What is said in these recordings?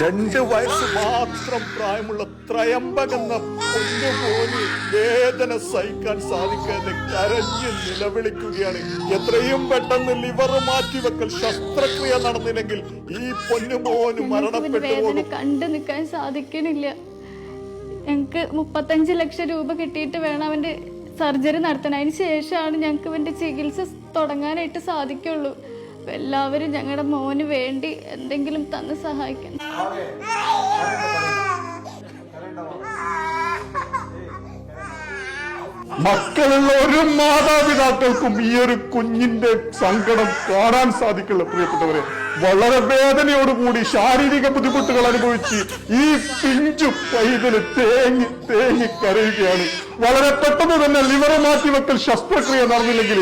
രണ്ട് വയസ്സ് മാത്രം പ്രായമുള്ള ത്രയംബകെന്ന പൊന്നുപോലെ വേദന സഹിക്കാൻ സാധിക്കാതെ കരഞ്ഞ് നിലവിളിക്കുകയാണ്. എത്രയും പെട്ടെന്ന് ലിവർ മാറ്റിവെക്കൽ ശസ്ത്രക്രിയ നടന്നില്ലെങ്കിൽ ഈ പൊന്നുമോന് മരണപ്പെട്ടു പോകും. കണ്ടു നിൽക്കാൻ സാധിക്കണില്ല. ഞങ്ങൾക്ക് മുപ്പത്തഞ്ച് ലക്ഷം രൂപ കിട്ടിയിട്ട് വേണം അവന്റെ സർജറി നടത്തണം അതിന് ശേഷമാണ് ഞങ്ങൾക്ക് ഇവന്റെ ചികിത്സ തുടങ്ങാനായിട്ട് സാധിക്കുള്ളൂ. എല്ലാവരും ഞങ്ങളുടെ മോന് വേണ്ടി എന്തെങ്കിലും തന്ന് സഹായിക്കണം. മക്കളുള്ള ഒരു മാതാപിതാക്കൾക്കും ഈ ഒരു കുഞ്ഞിന്റെ സങ്കടം കാണാൻ സാധിക്കില്ല പ്രിയപ്പെട്ടവരെ വളരെ വേദനയോടുകൂടി ശാരീരിക ബുദ്ധിമുട്ടുകൾ അനുഭവിച്ച് ഈ പിഞ്ചു പൈതൽ തേങ്ങി തേങ്ങി കരയുകയാണ്. വളരെ പെട്ടെന്ന് തന്നെ ലിവർ മാറ്റിവെക്കൽ ശസ്ത്രക്രിയ നടന്നില്ലെങ്കിൽ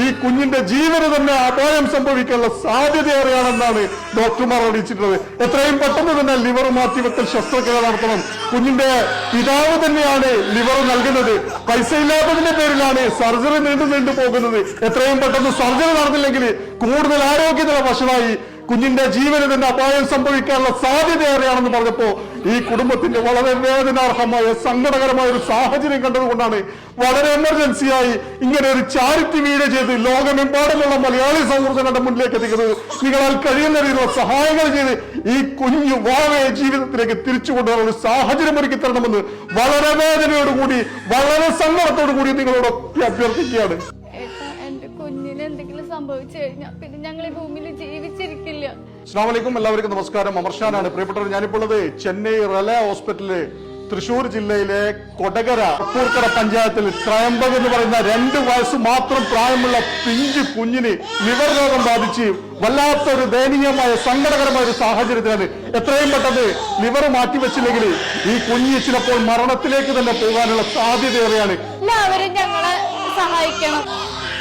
ഈ കുഞ്ഞിന്റെ ജീവന് തന്നെ അപായം സംഭവിക്കാനുള്ള സാധ്യതയേറെയാണെന്നാണ് ഡോക്ടർമാർ അറിയിച്ചിട്ടുള്ളത്. എത്രയും പെട്ടെന്ന് തന്നെ ലിവർ മാറ്റിവെക്കൽ ശസ്ത്രക്രിയ നടത്തണം. കുഞ്ഞിന്റെ പിതാവ് തന്നെയാണ് ലിവർ നൽകുന്നത്. പൈസ ഇല്ലാത്തതിന്റെ പേരിലാണ് സർജറി നീണ്ടു നീണ്ടു പോകുന്നത് എത്രയും പെട്ടെന്ന് സർജറി നടന്നില്ലെങ്കിൽ കൂടുതൽ ആരോഗ്യനില വശമായി കുഞ്ഞിന്റെ ജീവന് തന്നെ അപായം സംഭവിക്കാനുള്ള സാധ്യത ഏറെയാണെന്ന് പറഞ്ഞപ്പോ ഈ കുടുംബത്തിന്റെ വളരെ വേദനാർഹമായ സങ്കടകരമായ ഒരു സാഹചര്യം കണ്ടതുകൊണ്ടാണ് വളരെ എമർജൻസിയായി ഇങ്ങനെ ഒരു ചാരിറ്റി വീഡിയോ ചെയ്ത് ലോകമെമ്പാടുമുള്ള മലയാളി സൗഹൃദങ്ങളുടെ മുന്നിലേക്ക് എത്തിക്കുന്നത് നിങ്ങളാൽ കഴിയുന്ന രീതിയിലുള്ള സഹായങ്ങൾ ചെയ്ത് ഈ കുഞ്ഞു വാവയെ ജീവിതത്തിലേക്ക് തിരിച്ചു കൊണ്ടുവരാൻ ഒരു സാഹചര്യം ഒരുക്കി തരണമെന്ന് വളരെ വേദനയോടുകൂടി വളരെ സങ്കടത്തോടു കൂടി നിങ്ങളോടൊക്കെ അഭ്യർത്ഥിക്കുകയാണ്. എന്തെങ്കിലും സംഭവിച്ചു കഴിഞ്ഞാൽ പിന്നെ ഞങ്ങൾ ഈ ഭൂമിയിൽ ജീവിച്ചിരിക്കില്ല. അസ്ലാമലൈക്കും എല്ലാവർക്കും നമസ്കാരം. അമർഷാനാണ് പ്രിയപ്പെട്ടവർ ഞാനിപ്പോൾ ഉള്ളത് ചെന്നൈ റല ഹോസ്പിറ്റലിൽ തൃശൂർ ജില്ലയിലെ കൊടകര പൂർക്കര പഞ്ചായത്തിൽ ത്രയംബക് എന്ന് പറയുന്ന രണ്ട് വയസ്സ് മാത്രം പ്രായമുള്ള പിഞ്ച് കുഞ്ഞിന് ലിവർ രോഗം ബാധിച്ച് വല്ലാത്തൊരു ദയനീയമായ സങ്കടകരമായ ഒരു സാഹചര്യത്തിലാണ് എത്രയും പെട്ടെന്ന് ലിവർ മാറ്റിവെച്ചില്ലെങ്കിൽ ഈ കുഞ്ഞ് ചിലപ്പോൾ മരണത്തിലേക്ക് തന്നെ പോകാനുള്ള സാധ്യതയേറെയാണ്. എല്ലാവരും ഞങ്ങളെ സഹായിക്കണം.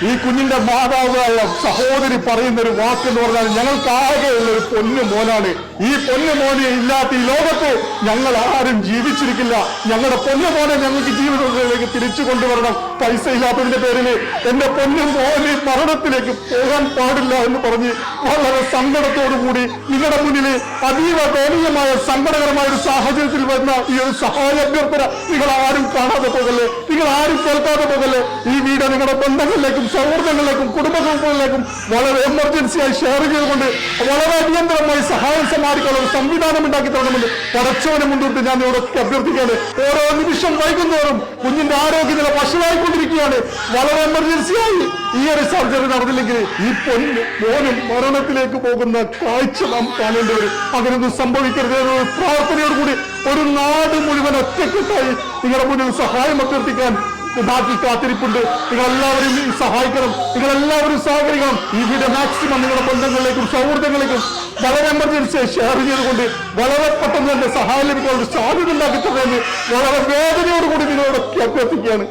ഈ കുഞ്ഞിന്റെ മാതാവായ സഹോദരി പറയുന്ന ഒരു വാക്ക് എന്ന് പറഞ്ഞാൽ ഞങ്ങൾക്ക് ആകെയുള്ള ഒരു പൊന്നു മോനാണ്. ഈ പൊന്നു മോനെ ഇല്ലാത്ത ഈ ലോകത്ത് ഞങ്ങൾ ആരും ജീവിച്ചിരിക്കില്ല. ഞങ്ങളുടെ പൊന്നു മോനെ ഞങ്ങൾക്ക് ജീവിതത്തിലേക്ക് തിരിച്ചു കൊണ്ടുവരണം. പൈസ ഇല്ലാത്തതിന്റെ പേരിൽ എന്റെ പൊന്നു മോനെ മരണത്തിലേക്ക് പോകാൻ പാടില്ല എന്ന് പറഞ്ഞ് വളരെ സങ്കടത്തോടു കൂടി നിങ്ങളുടെ മുന്നിൽ അതീവ ദയനീയമായ സങ്കടകരമായ ഒരു സാഹചര്യത്തിൽ വരുന്ന ഈ ഒരു സഹായ അഭ്യർത്ഥന നിങ്ങൾ ആരും കാണാതെ പോകല്ലേ? നിങ്ങൾ ആരും കേൾക്കാതെ പോകല്ലേ? ഈ വീട് നിങ്ങളുടെ ബന്ധങ്ങളിലേക്കും സൗഹൃദങ്ങളിലേക്കും കുടുംബങ്ങളിലേക്കും വളരെ എമർജൻസി ആയി ഷെയർ ചെയ്തുകൊണ്ട് വളരെ അടിയന്തരമായി സഹായം സമ്മാനിക്കാനുള്ള ഒരു സംവിധാനം ഉണ്ടാക്കി തുടങ്ങുന്നുണ്ട് പടച്ചവനെ മുൻകൂട്ടി ഞാൻ ഇവിടൊക്കെ അഭ്യർത്ഥിക്കുകയാണ്. ഓരോ നിമിഷം വൈകുന്നോറും കുഞ്ഞിന്റെ ആരോഗ്യനില വഷളായിക്കൊണ്ടിരിക്കുകയാണ്. വളരെ എമർജൻസിയായി ഈ ഒരു സർജറി നടന്നില്ലെങ്കിൽ ഈ പൊന്ന് മോനും മരണത്തിലേക്ക് പോകുന്ന കാഴ്ച നാം കാണേണ്ടി വരും. അങ്ങനെയൊന്നും സംഭവിക്കരുത് പ്രാർത്ഥനയോടുകൂടി ഒരു നാട് മുഴുവൻ ഒറ്റക്കെട്ടായി നിങ്ങളുടെ മുന്നിൽ സഹായം അഭ്യർത്ഥിക്കാൻ നാട്ടിൽ കാത്തിരിപ്പുണ്ട്. നിങ്ങൾ എല്ലാവരും സഹായിക്കണം. നിങ്ങൾ എല്ലാവരും സഹകരിക്കണം. വീഡിയോ മാക്സിമം നിങ്ങളുടെ ബന്ധങ്ങളിലേക്കും സൗഹൃദങ്ങളിലേക്കും വളരെ എമർജൻസി ഷെയർ ചെയ്തുകൊണ്ട് വളരെ പെട്ടെന്ന് തന്നെ സഹായം ലഭിക്കാനുള്ള സാധ്യത ഉണ്ടാക്കി തരുമെന്ന് വളരെ വേദനയോടുകൂടി നിങ്ങളോടൊക്കെ അഭ്യർത്ഥിക്കുകയാണ്.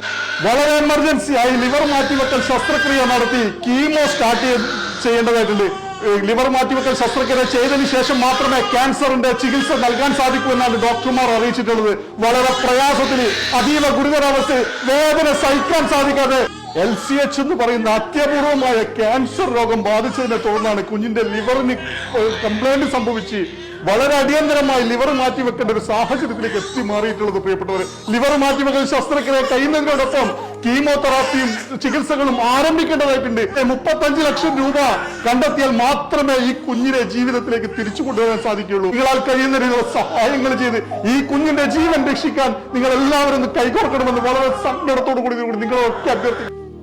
വളരെ എമർജൻസി ആയി ലിവർ മാറ്റിവെക്കൽ ശസ്ത്രക്രിയ നടത്തി കീമോ സ്റ്റാർട്ട് ചെയ്യേണ്ടതായിട്ടുണ്ട്. ലിവർ മാറ്റിവെക്കൽ ശസ്ത്രക്രിയ ചെയ്തതിനു ശേഷം മാത്രമേ ക്യാൻസറിന്റെ ചികിത്സ നൽകാൻ സാധിക്കൂ എന്നാണ് ഡോക്ടർമാർ അറിയിച്ചിട്ടുള്ളത്. വളരെ പ്രയാസത്തിന് അതീവ ഗുരുതരാവസ്ഥ വേദന സഹിക്കാൻ സാധിക്കാതെ എൽ സി എച്ച് എന്ന് പറയുന്ന അത്യപൂർവമായ ക്യാൻസർ രോഗം ബാധിച്ചതിനെ തുടർന്നാണ് കുഞ്ഞിന്റെ ലിവറിന് കംപ്ലൈന്റ് സംഭവിച്ച് വളരെ അടിയന്തരമായി ലിവർ മാറ്റിവെക്കേണ്ട ഒരു സാഹചര്യത്തിലേക്ക് എത്തി മാറിയിട്ടുള്ളത് പ്രിയപ്പെട്ടവർ ലിവർ മാറ്റിവെക്കൽ ശസ്ത്രക്രിയ കഴിയുന്നതിനോടൊപ്പം കീമോതെറാപ്പിയും ചികിത്സകളും ആരംഭിക്കേണ്ടതായിട്ടുണ്ട്. മുപ്പത്തഞ്ച് ലക്ഷം രൂപ കണ്ടെത്തിയാൽ മാത്രമേ ഈ കുഞ്ഞിനെ ജീവിതത്തിലേക്ക് തിരിച്ചു കൊണ്ടുവരാൻ സാധിക്കുകയുള്ളൂ. നിങ്ങളാൽ കഴിയുന്ന രീതിയിലുള്ള സഹായങ്ങൾ ചെയ്ത് ഈ കുഞ്ഞിന്റെ ജീവൻ രക്ഷിക്കാൻ നിങ്ങൾ എല്ലാവരും ഒന്ന് കൈകോർക്കണമെന്ന് വളരെ സങ്കടത്തോടു കൂടി നിങ്ങളൊക്കെ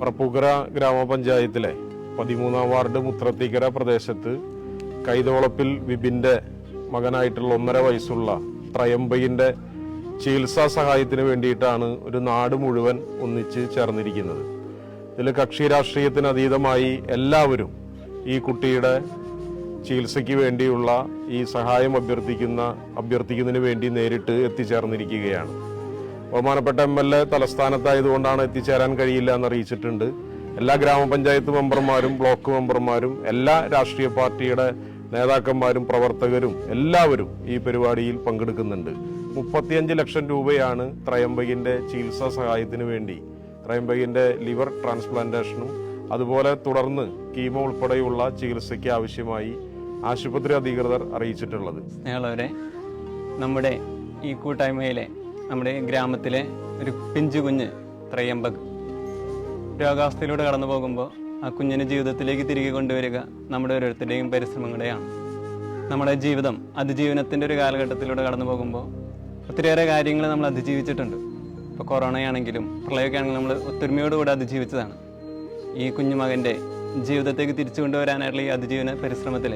പറപ്പൂക്കര ഗ്രാമപഞ്ചായത്തിലെ പതിമൂന്നാം വാർഡ് മുത്രത്തിക്കര പ്രദേശത്ത് കൈതോളപ്പിൽ വിപിന്റെ മകനായിട്ടുള്ള ഒന്നര വയസ്സുള്ള ത്രയംബയിന്റെ ചികിത്സാ സഹായത്തിന് വേണ്ടിയിട്ടാണ് ഒരു നാട് മുഴുവൻ ഒന്നിച്ച് ചേർന്നിരിക്കുന്നത്. ഇതിൽ കക്ഷി രാഷ്ട്രീയത്തിന് അതീതമായി എല്ലാവരും ഈ കുട്ടിയുടെ ചികിത്സയ്ക്ക് വേണ്ടിയുള്ള ഈ സഹായം അഭ്യർത്ഥിക്കുന്ന അഭ്യർത്ഥിക്കുന്നതിന് വേണ്ടി നേരിട്ട് എത്തിച്ചേർന്നിരിക്കുകയാണ്. ബഹുമാനപ്പെട്ട എം എൽ എ തലസ്ഥാനത്തായതുകൊണ്ടാണ് എത്തിച്ചേരാൻ കഴിയില്ല എന്ന് അറിയിച്ചിട്ടുണ്ട് എല്ലാ ഗ്രാമപഞ്ചായത്ത് മെമ്പർമാരും ബ്ലോക്ക് മെമ്പർമാരും എല്ലാ രാഷ്ട്രീയ പാർട്ടിയുടെ നേതാക്കന്മാരും പ്രവർത്തകരും എല്ലാവരും ഈ പരിപാടിയിൽ പങ്കെടുക്കുന്നുണ്ട്. മുപ്പത്തിയഞ്ച് ലക്ഷം രൂപയാണ് ത്രയംബകിന്റെ ചികിത്സാ സഹായത്തിന് വേണ്ടി. ത്രയംബകിന്റെ ലിവർ ട്രാൻസ്പ്ലാന്റേഷനും അതുപോലെ തുടർന്ന് കീമോ ഉൾപ്പെടെയുള്ള ചികിത്സയ്ക്ക് ആവശ്യമായി ആശുപത്രി അധികൃതർ അറിയിച്ചിട്ടുള്ളത്. സ്നേഹമുള്ളവരെ നമ്മുടെ ഈ കൂട്ടായ്മയിലെ നമ്മുടെ ഗ്രാമത്തിലെ ഒരു പിഞ്ചു കുഞ്ഞ് ത്രയംബക് രോഗാവസ്ഥയിലൂടെ കടന്നു പോകുമ്പോൾ ആ കുഞ്ഞിനെ ജീവിതത്തിലേക്ക് തിരികെ കൊണ്ടുവരിക നമ്മുടെ ഓരോരുത്തരുടെയും പരിശ്രമങ്ങളുടെയാണ് നമ്മുടെ ജീവിതം അതിജീവനത്തിന്റെ ഒരു കാലഘട്ടത്തിലൂടെ കടന്നു പോകുമ്പോൾ ഒത്തിരിയേറെ കാര്യങ്ങൾ നമ്മൾ അതിജീവിച്ചിട്ടുണ്ട്. ഇപ്പോൾ കൊറോണയാണെങ്കിലും പ്രളയമൊക്കെ ആണെങ്കിലും നമ്മൾ ഒത്തൊരുമയോടുകൂടി അതിജീവിച്ചതാണ്. ഈ കുഞ്ഞുമകന്റെ ജീവിതത്തേക്ക് തിരിച്ചു കൊണ്ടുവരാനായിട്ടുള്ള ഈ അതിജീവന പരിശ്രമത്തിൽ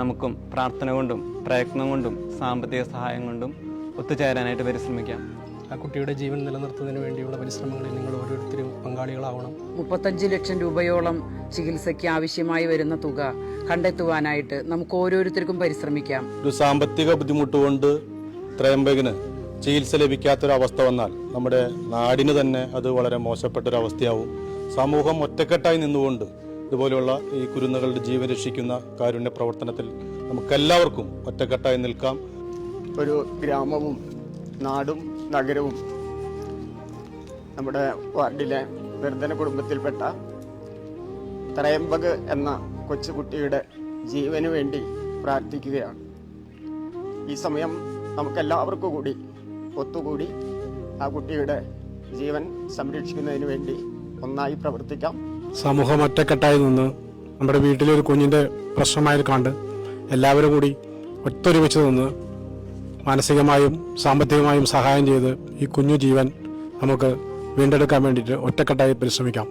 നമുക്കും പ്രാർത്ഥന കൊണ്ടും പ്രയത്നം കൊണ്ടും സാമ്പത്തിക സഹായം കൊണ്ടും ഒത്തുചേരാനായിട്ട് പരിശ്രമിക്കാം. ആ കുട്ടിയുടെ ജീവൻ നിലനിർത്തുന്നതിന് വേണ്ടിയുള്ള പരിശ്രമങ്ങളിൽ നിങ്ങൾ ഓരോരുത്തരും പങ്കാളികളാവണം. മുപ്പത്തഞ്ച് ലക്ഷം രൂപയോളം ചികിത്സയ്ക്ക് ആവശ്യമായി വരുന്ന തുക കണ്ടെത്തുവാനായിട്ട് നമുക്ക് ഓരോരുത്തർക്കും പരിശ്രമിക്കാം. ഒരു സാമ്പത്തിക ബുദ്ധിമുട്ട് കൊണ്ട് ത്രയംബകിന് ചികിത്സ ലഭിക്കാത്തൊരവസ്ഥ വന്നാൽ നമ്മുടെ നാടിന് തന്നെ അത് വളരെ മോശപ്പെട്ടൊരവസ്ഥയാവും. സമൂഹം ഒറ്റക്കെട്ടായി നിന്നുകൊണ്ട് ഇതുപോലെയുള്ള ഈ കുരുന്നുകളുടെ ജീവൻ രക്ഷിക്കുന്ന കാരുണ്യ പ്രവർത്തനത്തിൽ നമുക്കെല്ലാവർക്കും ഒറ്റക്കെട്ടായി നിൽക്കാം. ഒരു ഗ്രാമവും നാടും നഗരവും നമ്മുടെ വാർഡിലെ നിർധന കുടുംബത്തിൽപ്പെട്ട ത്രയംബക് എന്ന കൊച്ചുകുട്ടിയുടെ ജീവന് വേണ്ടി പ്രാർത്ഥിക്കുകയാണ്. ഈ സമയം നമുക്കെല്ലാവർക്കും കൂടി ഒത്തുകൂടി ആ കുട്ടിയുടെ ജീവൻ സംരക്ഷിക്കുന്നതിന് വേണ്ടി ഒന്നായി പ്രവർത്തിക്കാം. സമൂഹം ഒറ്റക്കെട്ടായി നിന്ന് നമ്മുടെ വീട്ടിലെ ഒരു കുഞ്ഞിന്റെ പ്രശ്നമായി കണ്ട് എല്ലാവരും കൂടി ഒത്തൊരുമിച്ച് നിന്ന് മാനസികമായും സാമ്പത്തികമായും സഹായം ചെയ്ത് ഈ കുഞ്ഞു ജീവൻ നമുക്ക് വീണ്ടെടുക്കാൻ വേണ്ടിയിട്ട് ഒറ്റക്കെട്ടായി പരിശ്രമിക്കാം.